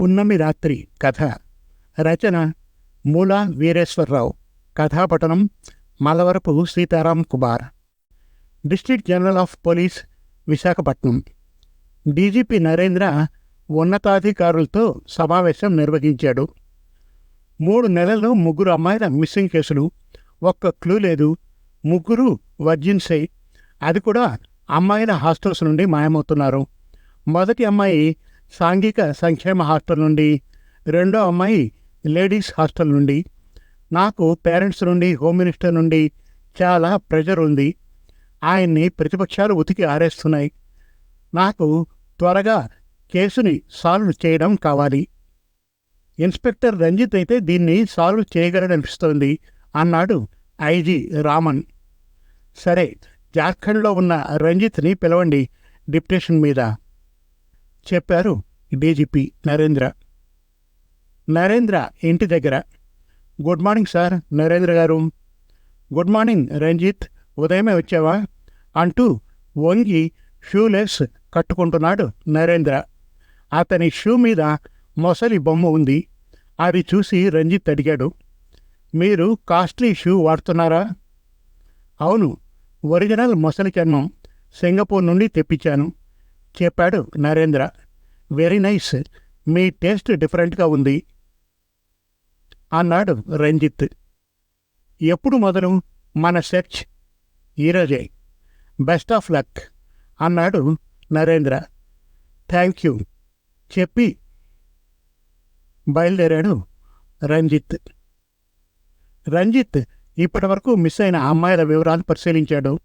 పున్నమి రాత్రి కథ. రచన Moola Veereswararao. కథాపఠనం Malavarapu Sitaram Kumar. District general of police Visakhapatnam. DGP Narendra ఉన్నతాధికారులతో సమావేశం నిర్వహించాడు. మూడు నెలల్లో ముగ్గురు అమ్మాయిల మిస్సింగ్ కేసులు. ఒక్క క్లూ లేదు. ముగ్గురు వర్జిన్సై. అది కూడా అమ్మాయిల హాస్టల్స్ నుండి మాయమవుతున్నారు. మొదటి అమ్మాయి సాంఘిక సంక్షేమ హాస్టల్ నుండి రెండో అమ్మాయి లేడీస్ హాస్టల్ నుండి నాకు పేరెంట్స్ నుండి హోమ్ మినిస్టర్ నుండి చాలా ప్రెషర్ ఉంది. ఆయన్ని ప్రతిపక్షాలు ఉతికి ఆరేస్తున్నాయి. నాకు త్వరగా కేసుని సాల్వ్ చేయడం కావాలి. ఇన్స్పెక్టర్ రంజిత్ అయితే దీన్ని సాల్వ్ చేయగలడనిపిస్తోంది అన్నాడు ఐజీ రామన్. సరే జార్ఖండ్లో ఉన్న రంజిత్ని పిలవండి డిప్టేషన్ మీద. చెప్పారు డీజీపీ నరేంద్ర. నరేంద్ర ఇంటి దగ్గర. గుడ్ మార్నింగ్ సార్ నరేంద్ర గారు. గుడ్ మార్నింగ్ రంజిత్ ఉదయమే వచ్చావా? అంటూ వంగి షూలెస్ కట్టుకుంటున్నాడు నరేంద్ర. అతని షూ మీద మొసలి బొమ్మ ఉంది. అది చూసి రంజిత్ అడిగాడు మీరు కాస్ట్లీ షూ వాడుతున్నారా? అవును ఒరిజినల్ మొసలి చర్మం సింగపూర్ నుండి తెప్పించాను. చెప్పాడు నరేంద్ర. వెరీ నైస్ మీ టేస్ట్ డిఫరెంట్గా ఉంది. అన్నాడు రంజిత్. ఎప్పుడు మొదలు? మన సెర్చ్. ఈరోజే. బెస్ట్ ఆఫ్ లక్ అన్నాడు నరేంద్ర. థ్యాంక్ యూ చెప్పి బయలుదేరాడు రంజిత్. రంజిత్ ఇప్పటివరకు మిస్ అయిన అమ్మాయిల వివరాలు పరిశీలించాడు.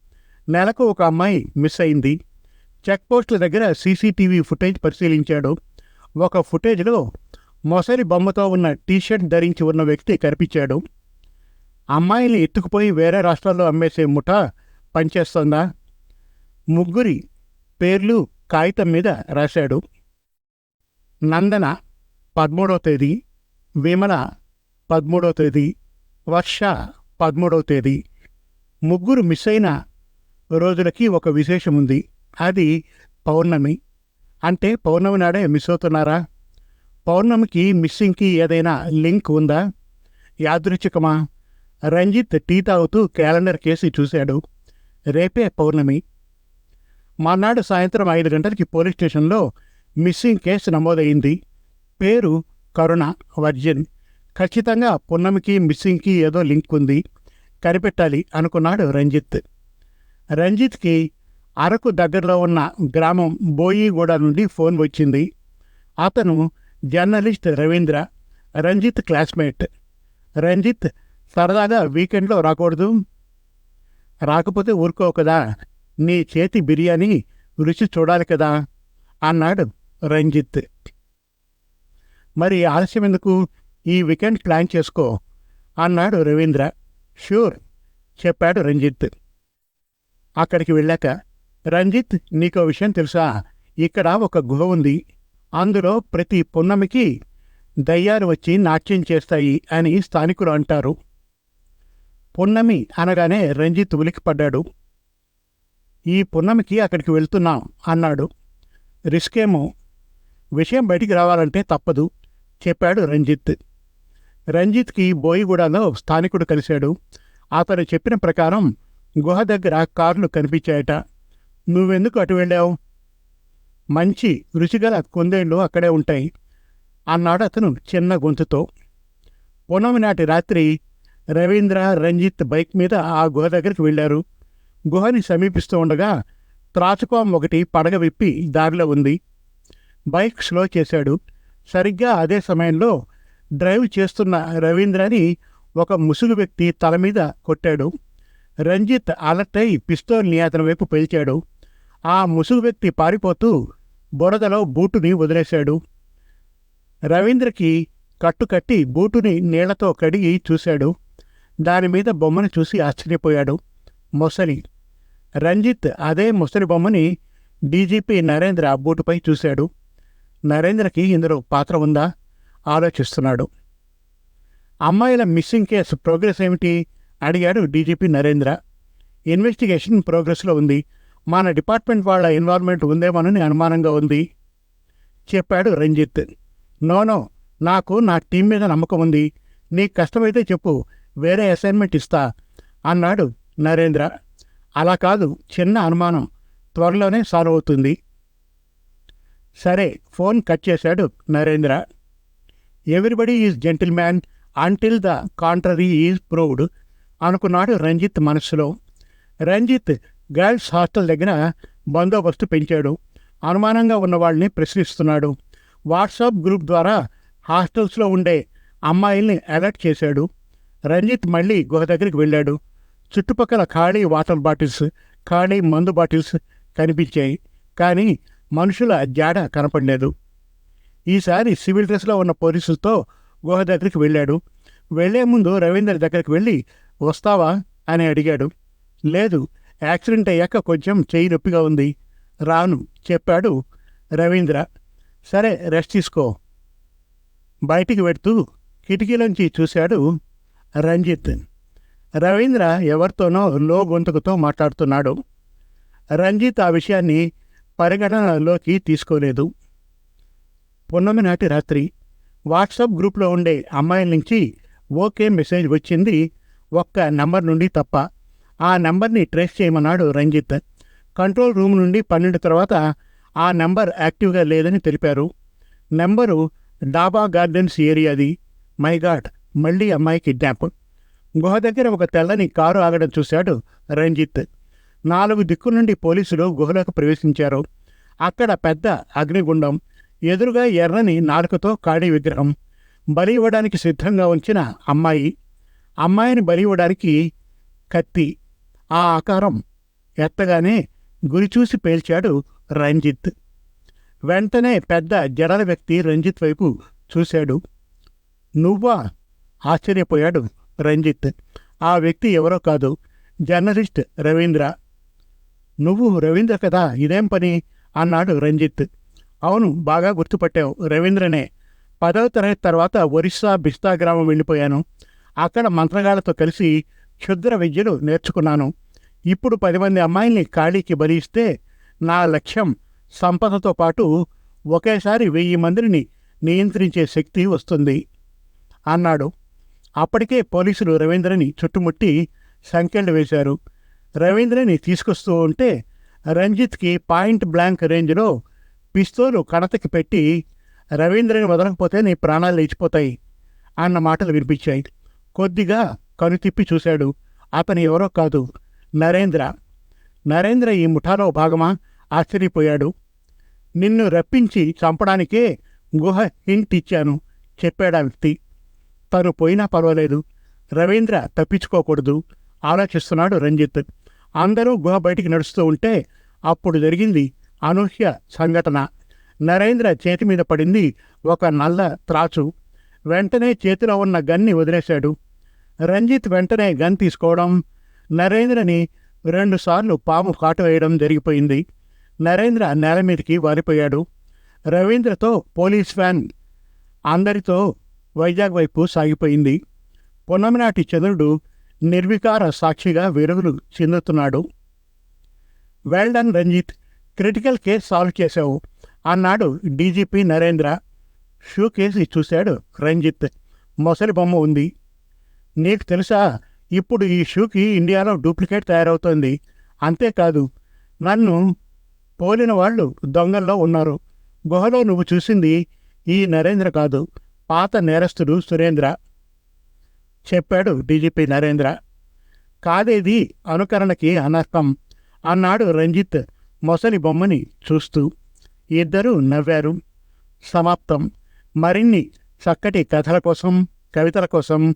నెలకు ఒక అమ్మాయి మిస్ అయింది. చెక్ పోస్టుల దగ్గర సీసీటీవీ ఫుటేజ్ పరిశీలించాడు. ఒక ఫుటేజ్లో మొసలి బొమ్మతో ఉన్న టీషర్ట్ ధరించి ఉన్న వ్యక్తి కనిపించాడు. అమ్మాయిని ఎత్తుకుపోయి వేరే రాష్ట్రాల్లో అమ్మేసే ముఠా పనిచేస్తోందా? ముగ్గురి పేర్లు కాగితం మీద రాశాడు. నందన పదమూడవ తేదీ విమల పదమూడవ తేదీ వర్ష పదమూడవ తేదీ. ముగ్గురు మిస్ అయిన రోజులకి ఒక విశేషం ఉంది అది పౌర్ణమి. అంటే పౌర్ణమి నాడే మిస్ అవుతున్నారా? పౌర్ణమికి మిస్సింగ్కి ఏదైనా లింక్ ఉందా? యాదృచ్ఛికమా? రంజిత్ టీ తాగుతూ క్యాలెండర్ కేసి చూశాడు. రేపే పౌర్ణమి. మర్నాడు సాయంత్రం ఐదు గంటలకి పోలీస్ స్టేషన్లో మిస్సింగ్ కేసు నమోదైంది. పేరు కరుణ వర్జిన్. ఖచ్చితంగా పున్నమికి మిస్సింగ్కి ఏదో లింక్ ఉంది. కనిపెట్టాలి అనుకున్నాడు రంజిత్. రంజిత్కి అరకు దగ్గరలో ఉన్న గ్రామం బోయిగూడ నుండి ఫోన్ వచ్చింది. అతను జర్నలిస్ట్ రవీంద్ర రంజిత్ క్లాస్మేట్. రంజిత్ సరదాగా వీకెండ్లో రాకూడదు. రాకపోతే ఊరుకో కదా నీ చేతి బిర్యానీ రుచి చూడాలి కదా అన్నాడు రంజిత్. మరి ఆలస్యం ఎందుకు? ఈ వీకెండ్ ప్లాన్ చేసుకో అన్నాడు రవీంద్ర. షూర్ చెప్పాడు రంజిత్. అక్కడికి వెళ్ళాక రంజిత్ నీకో విషయం తెలుసా? ఇక్కడ ఒక గుహ ఉంది. అందులో ప్రతి పున్నమికి దయ్యాలు వచ్చి నాట్యం చేస్తాయి అని స్థానికులు అంటారు. పున్నమి అనగానే రంజిత్ ఉలికిపడ్డాడు ఈ పున్నమికి అక్కడికి వెళ్తున్నాం అన్నాడు. రిస్క్ ఏమో విషయం బయటికి రావాలంటే తప్పదు చెప్పాడు రంజిత్. రంజిత్కి బోయిగూడలో స్థానికుడు కలిశాడు. అతను చెప్పిన ప్రకారం గుహ దగ్గర కార్లు కనిపించాయట. నువ్వెందుకు అటు వెళ్ళావు? మంచి రుచిగల కుందేళ్ళు అక్కడే ఉంటాయి. అన్నాడు అతను చిన్న గొంతుతో. పునమి నాటి రాత్రి రవీంద్ర రంజిత్ బైక్ మీద ఆ గుహ దగ్గరికి వెళ్ళారు. గుహని సమీపిస్తూ ఉండగా త్రాచుకోం ఒకటి పడగ విప్పి దారిలో ఉంది. బైక్ స్లో చేశాడు. సరిగ్గా అదే సమయంలో డ్రైవ్ చేస్తున్న రవీంద్రని ఒక ముసుగు వ్యక్తి తల మీద కొట్టాడు. రంజిత్ అలర్ట్ అయి పిస్తోల్ని అతని వైపు పేల్చాడు. ఆ ముసుగు వ్యక్తి పారిపోతూ బురదలో బూటుని వదిలేశాడు. రవీంద్రకి కట్టుకట్టి బూటుని నీళ్ళతో కడిగి చూశాడు. దానిమీద బొమ్మను చూసి ఆశ్చర్యపోయాడు. మొసలి. రంజిత్ అదే ముసలి బొమ్మని డీజీపీ నరేంద్ర బూటుపై చూశాడు. నరేంద్రకి ఇందులో పాత్ర ఉందా? ఆలోచిస్తున్నాడు. అమ్మాయిల మిస్సింగ్ కేసు ప్రోగ్రెస్ ఏమిటి? అడిగాడు డీజీపీ నరేంద్ర. ఇన్వెస్టిగేషన్ ప్రోగ్రెస్లో ఉంది. మన డిపార్ట్మెంట్ వాళ్ళ ఇన్వాల్వ్మెంట్ ఉందేమోనని అనుమానంగా ఉంది. చెప్పాడు రంజిత్. నోనో నాకు నా టీం మీద నమ్మకం ఉంది. నీకు కష్టమైతే చెప్పు వేరే అసైన్మెంట్ ఇస్తా అన్నాడు నరేంద్ర. అలా కాదు చిన్న అనుమానం త్వరలోనే సాల్వ్ అవుతుంది. సరే ఫోన్ కట్ చేశాడు Narendra. Everybody is gentleman until the contrary is proved అనుకున్నాడు రంజిత్ మనస్సులో. రంజిత్ గర్ల్స్ హాస్టల్ దగ్గర బందోబస్తు పెంచాడు. అనుమానంగా ఉన్న వాళ్ళని ప్రశ్నిస్తున్నాడు. వాట్సాప్ గ్రూప్ ద్వారా హాస్టల్స్లో ఉండే అమ్మాయిల్ని అలర్ట్ చేశాడు. రంజిత్ మళ్ళీ గుహ దగ్గరికి వెళ్ళాడు. చుట్టుపక్కల ఖాళీ వాటర్ బాటిల్స్ ఖాళీ మందు బాటిల్స్ కనిపించాయి. కానీ మనుషుల జాడ కనపడలేదు. ఈసారి సివిల్ డ్రెస్లో ఉన్న పోలీసులతో గుహ దగ్గరికి వెళ్ళాడు. వెళ్ళే ముందు రవీందర్ దగ్గరికి వెళ్ళి వస్తావా? అని అడిగాడు. లేదు యాక్సిడెంట్ అయ్యాక కొంచెం చేయి నొప్పిగా ఉంది. రాను చెప్పాడు రవీంద్ర. సరే రెస్ట్ తీసుకో. బయటికి పెడుతూ కిటికీలోంచి చూశాడు రంజిత్. రవీంద్ర ఎవరితోనో లో గొంతుకుతో మాట్లాడుతున్నాడు. రంజిత్ ఆ విషయాన్ని పరిగణనలోకి తీసుకోలేదు. పున్నమి నాటి రాత్రి వాట్సాప్ గ్రూప్లో ఉండే అమ్మాయిల నుంచి ఓకే మెసేజ్ వచ్చింది ఒక్క నంబర్ నుండి తప్ప. ఆ నెంబర్ని ట్రేస్ చేయమన్నాడు రంజిత్. కంట్రోల్ రూమ్ నుండి పన్నెండు తర్వాత ఆ నెంబర్ యాక్టివ్గా లేదని తెలిపారు. నెంబరు డాబా గార్డెన్స్ ఏరియాది. మై గాడ్ మళ్ళీ అమ్మాయి కిడ్నాప్. గుహ దగ్గర ఒక తెల్లని కారు ఆగడం చూశాడు రంజిత్. నాలుగు దిక్కుల నుండి పోలీసులు గుహలోకి ప్రవేశించారు. అక్కడ పెద్ద అగ్నిగుండం ఎదురుగా ఎర్రని నాలుకతో కాడి విగ్రహం బలి ఇవ్వడానికి సిద్ధంగా ఉంచిన అమ్మాయి. అమ్మాయిని బలి ఇవ్వడానికి కత్తి ఆ ఆకారం ఎత్తగానే గురి చూసి పేల్చాడు రంజిత్. వెంటనే పెద్ద జడల వ్యక్తి రంజిత్ వైపు చూశాడు. నువ్వా? ఆశ్చర్యపోయాడు రంజిత్. ఆ వ్యక్తి ఎవరో కాదు జర్నలిస్ట్ రవీంద్ర. నువ్వు రవీంద్ర కదా ఇదేం పని? అన్నాడు రంజిత్. అవును బాగా గుర్తుపట్టావు రవీంద్రనే. పదవ తరగతి తర్వాత ఒరిస్సా బిస్తా గ్రామం వెళ్ళిపోయాను. అక్కడ మంత్రగాళ్ళతో కలిసి క్షుద్ర విద్యలు నేర్చుకున్నాను. ఇప్పుడు పది మంది అమ్మాయిల్ని ఖాళీకి బలి ఇస్తే నా లక్ష్యం సంపదతో పాటు ఒకేసారి వెయ్యి మందిని నియంత్రించే శక్తి వస్తుంది. అన్నాడు. అప్పటికే పోలీసులు రవీంద్రని చుట్టుముట్టి సంకెళ్ళు వేశారు. రవీంద్రని తీసుకొస్తూ ఉంటే రంజిత్కి పాయింట్ బ్లాంక్ రేంజ్లో పిస్తోలు కణతకి పెట్టి రవీంద్రని వదలకపోతే నీ ప్రాణాలు లేచిపోతాయి అన్న మాటలు వినిపించాయి. కొద్దిగా కనుతిప్పి చూశాడు. అతను ఎవరో కాదు. నరేంద్ర. నరేంద్ర ఈ ముఠాలో భాగమా? ఆశ్చర్యపోయాడు. నిన్ను రప్పించి చంపడానికే గుహ హింట్ ఇచ్చాను చెప్పాడా వ్యక్తి. తను పోయినా పర్వాలేదు. రవీంద్ర తప్పించుకోకూడదు ఆలోచిస్తున్నాడు రంజిత్. అందరూ గుహ బయటికి నడుస్తూ ఉంటే అప్పుడు జరిగింది అనూహ్య సంఘటన. నరేంద్ర చేతి మీద పడింది ఒక నల్ల త్రాచు వెంటనే చేతిలో ఉన్న గన్ని వదిలేశాడు. రంజిత్ వెంటనే గన్ తీసుకోవడం నరేంద్రని రెండుసార్లు పాము కాటు వేయడం జరిగిపోయింది. నరేంద్ర నేల మీదకి వారిపోయాడు రవీంద్రతో పోలీస్ వ్యాన్ అందరితో వైజాగ్ వైపు సాగిపోయింది. పొన్నమినాటి చంద్రుడు నిర్వికార సాక్షిగా విరుగులు చెందుతున్నాడు. Well done Ranjith. Critical case solve చేశావు. అన్నాడు డీజీపీ నరేంద్ర. షూ కేసి చూశాడు రంజిత్. మొసలి బొమ్మ ఉంది. నీకు తెలుసా? ఇప్పుడు ఈ షూకి ఇండియాలో డూప్లికేట్ తయారవుతోంది. అంతేకాదు నన్ను పోలిన వాళ్ళు దొంగల్లో ఉన్నారు. గుహలో నువ్వు చూసింది ఈ నరేంద్ర కాదు పాత నేరస్తుడు సురేంద్ర. చెప్పాడు డీజీపీ నరేంద్ర. కాదేది అనుకరణకి అనర్థం అన్నాడు రంజిత్ మొసలి బొమ్మని చూస్తూ. ఇద్దరూ నవ్వారు. సమాప్తం. మరిన్ని చక్కటి కథల కోసం కవితల కోసం